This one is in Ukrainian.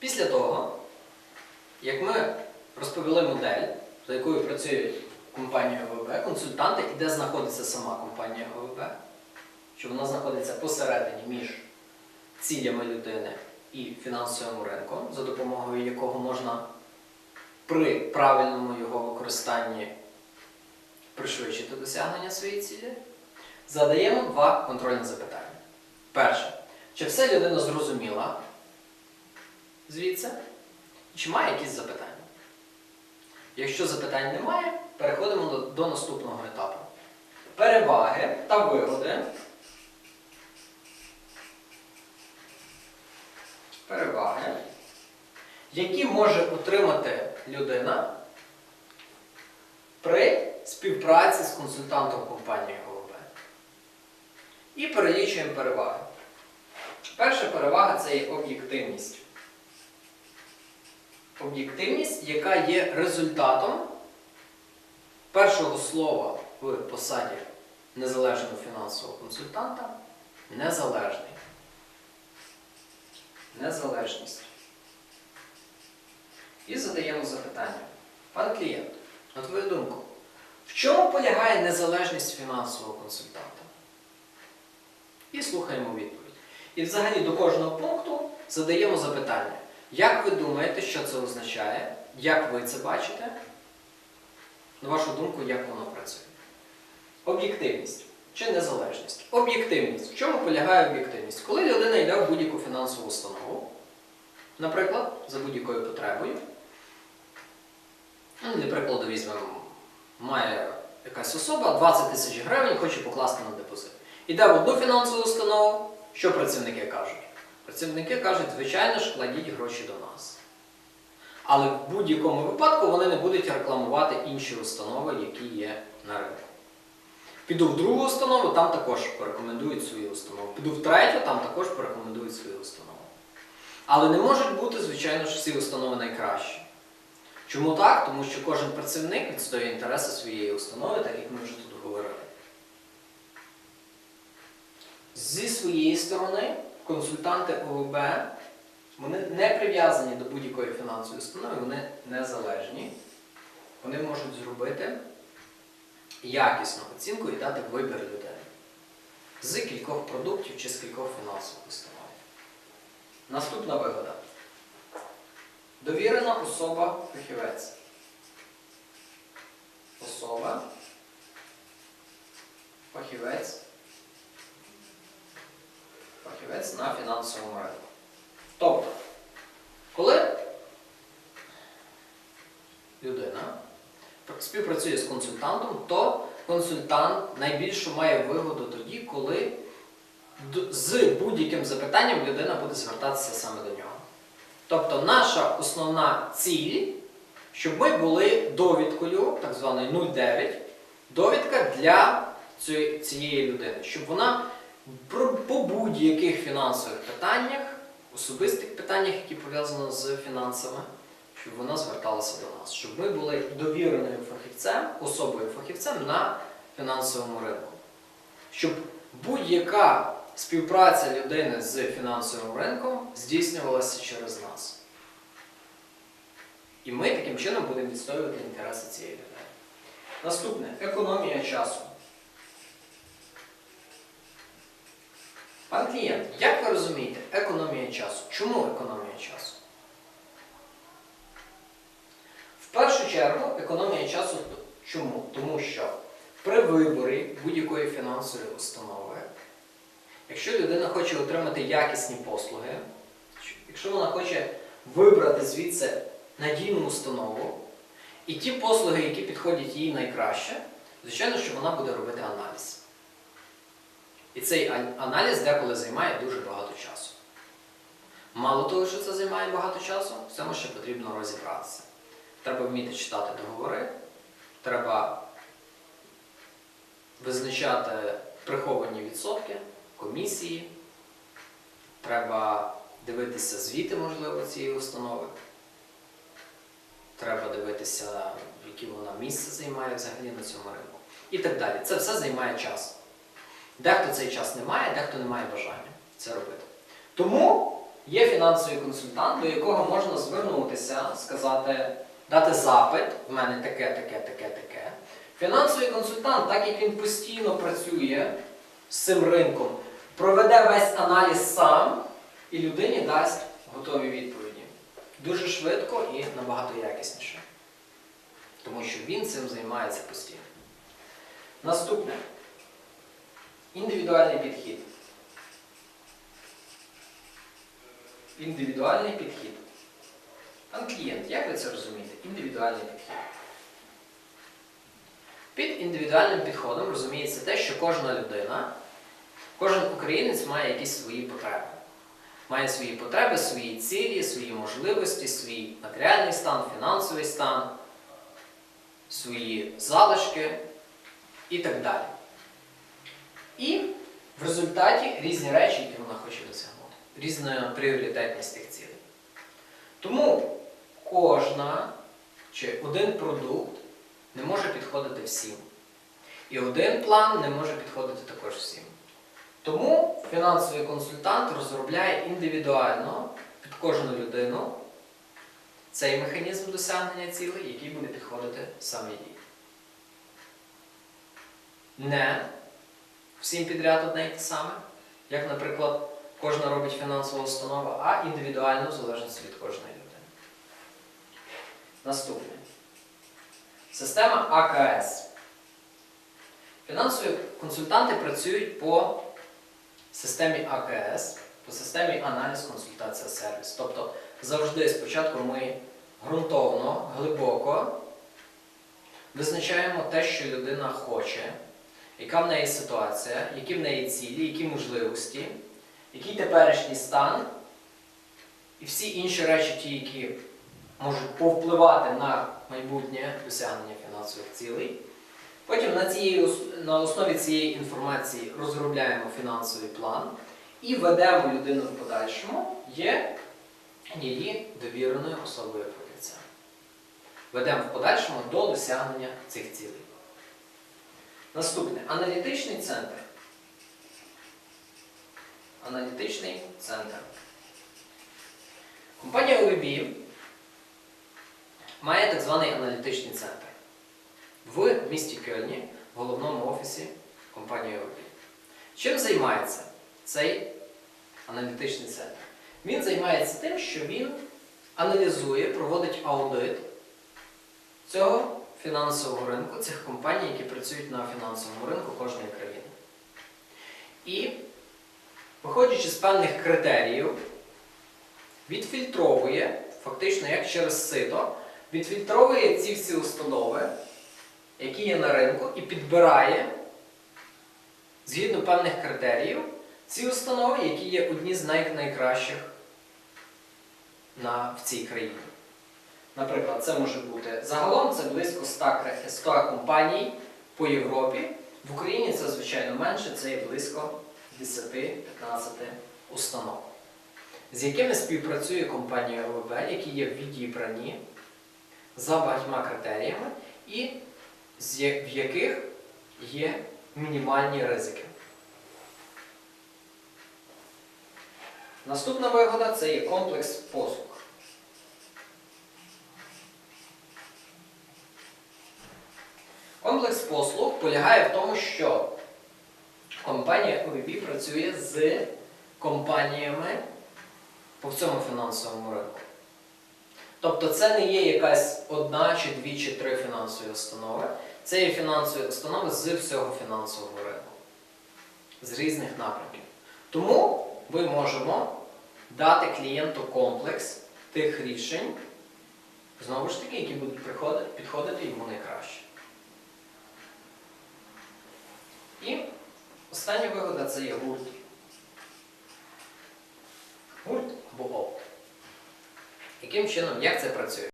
Після того, як ми розповіли модель, за якою працює компанія ОВБ, консультанти і де знаходиться сама компанія ОВБ, що вона знаходиться посередині між цілями людини і фінансовим ринком, за допомогою якого можна при правильному його використанні пришвидшити досягнення своєї цілі, задаємо два контрольні запитання. Перше, чи все людина зрозуміла звідси? Чи має якісь запитання? Якщо запитань немає, переходимо до, наступного етапу. Переваги та вигоди. Переваги, які може отримати людина при співпраці з консультантом компанії ГОВБ. І перелічуємо переваги. Перша перевага це є об'єктивність. Об'єктивність, яка є результатом першого слова в посаді незалежного фінансового консультанта незалежний. Незалежність. І задаємо запитання. Пан клієнт, на твою думку, в чому полягає незалежність фінансового консультанта? І слухаємо відповідь. І взагалі до кожного пункту задаємо запитання. Як ви думаєте, що це означає? Як ви це бачите? На вашу думку, як воно працює? Об'єктивність чи незалежність? Об'єктивність. В чому полягає об'єктивність? Коли людина йде в будь-яку фінансову установу, наприклад, за будь-якою потребою, ну, для прикладу візьмемо, має якась особа 20 тисяч гривень, хоче покласти на депозит. Іде в одну фінансову установу, що працівники кажуть? Працівники кажуть, звичайно ж, кладіть гроші до нас. Але в будь-якому випадку вони не будуть рекламувати інші установи, які є на ринку. Піду в другу установу, там також порекомендують свою установу. Піду в третю, там також порекомендують свою установу. Але не можуть бути, звичайно ж, всі установи найкращі. Чому так? Тому що кожен працівник відстоює інтереси своєї установи, так як ми вже тут говорили. Зі своєї сторони, консультанти ОВБ вони не прив'язані до будь-якої фінансової установи, вони незалежні. Вони можуть зробити якісну оцінку і дати вибір людей з кількох продуктів чи з кількох фінансових установ. Наступна вигода. Довірена особа фахівець. Особа. Фахівець. Фахівець на фінансовому ринку. Тобто, коли людина співпрацює з консультантом, то консультант найбільшу має вигоду тоді, коли з будь-яким запитанням людина буде звертатися саме до нього. Тобто наша основна ціль, щоб ми були довідкою, так званою 09, довідка для цієї- людини, щоб вона по будь-яких фінансових питаннях, особистих питаннях, які пов'язані з фінансами, щоб вона зверталася до нас, щоб ми були довіреною фахівцем, особою фахівцем на фінансовому ринку. Щоб будь-яка співпраця людини з фінансовим ринком здійснювалася через нас. І ми таким чином будемо відстоювати інтереси цієї людини. Наступне економія часу. Пан клієнт, як ви розумієте, економія часу? Чому економія часу? В першу чергу, економія часу чому? Тому що при виборі будь-якої фінансової установи, якщо людина хоче отримати якісні послуги, якщо вона хоче вибрати звідси надійну установу, і ті послуги, які підходять їй найкраще, звичайно, що вона буде робити аналіз. І цей аналіз деколи займає дуже багато часу. Мало того, що це займає багато часу, в цьому ще потрібно розібратися. Треба вміти читати договори, треба визначати приховані відсотки, комісії, треба дивитися звіти, можливо, цієї установи. Треба дивитися, яке вона місце займає взагалі на цьому ринку. І так далі. Це все займає час. Дехто цей час не має, дехто не має бажання це робити. Тому є фінансовий консультант, до якого можна звернутися, сказати, дати запит, в мене таке, таке, таке, таке. Фінансовий консультант, так як він постійно працює з цим ринком, проведе весь аналіз сам і людині дасть готові відповіді. Дуже швидко і набагато якісніше. Тому що він цим займається постійно. Наступне. Індивідуальний підхід. Індивідуальний підхід. Пан клієнт, як ви це розумієте? Індивідуальний підхід. Під індивідуальним підходом розуміється те, що кожна людина, кожен українець має якісь свої потреби. Має свої потреби, свої цілі, свої можливості, свій матеріальний стан, фінансовий стан, свої залишки і так далі. І в результаті різні речі, які вона хоче досягнути, різна пріоритетність тих цілей. Тому кожна чи один продукт не може підходити всім. І один план не може підходити також всім. Тому фінансовий консультант розробляє індивідуально під кожну людину цей механізм досягнення цілей, який буде підходити саме їй. Не всім підряд одне і те саме, як, наприклад, кожна робить фінансова установа, а індивідуально в залежності від кожної людини. Наступне. Система АКС. Фінансові консультанти працюють по системі АКС, по системі аналіз, консультація, сервіс. Тобто завжди спочатку ми ґрунтовно, глибоко визначаємо те, що людина хоче, яка в неї ситуація, які в неї цілі, які можливості, який теперішній стан і всі інші речі, ті, які можуть повпливати на майбутнє досягнення фінансових цілей. Потім на, ос- на основі цієї інформації розробляємо фінансовий план і ведемо людину в подальшому, є її довіреною особою фахівця. Ведемо в подальшому до досягнення цих цілей. Наступне аналітичний центр. Аналітичний центр. Компанія OEB має так званий аналітичний центр в місті Кельні, в головному офісі компанії OEB. Чим займається цей аналітичний центр? Він займається тим, що він аналізує, проводить аудит цього фінансового ринку, цих компаній, які працюють на фінансовому ринку кожної країни. І, виходячи з певних критеріїв, відфільтровує, фактично як через сито, відфільтровує ці всі установи, які є на ринку, і підбирає згідно певних критеріїв ці установи, які є одні з найкращих на, в цій країні. Наприклад, це може бути загалом це близько 100, компаній по Європі. В Україні це, звичайно, менше, це є близько 10-15 установ, з якими співпрацює компанія ОВБ, які є відібрані за багатьма критеріями, і в яких є мінімальні ризики. Наступна вигода це є комплекс послуг. Комплекс послуг полягає в тому, що компанія OVB працює з компаніями по цьому фінансовому ринку. Тобто це не є якась одна, чи дві, чи три фінансові установи. Це є фінансові установи з всього фінансового ринку, з різних напрямків. Тому ми можемо дати клієнту комплекс тих рішень, знову ж таки, які будуть підходити йому найкраще. І остання вигода це є гурт. Гурт або ОП. Яким чином, як це працює?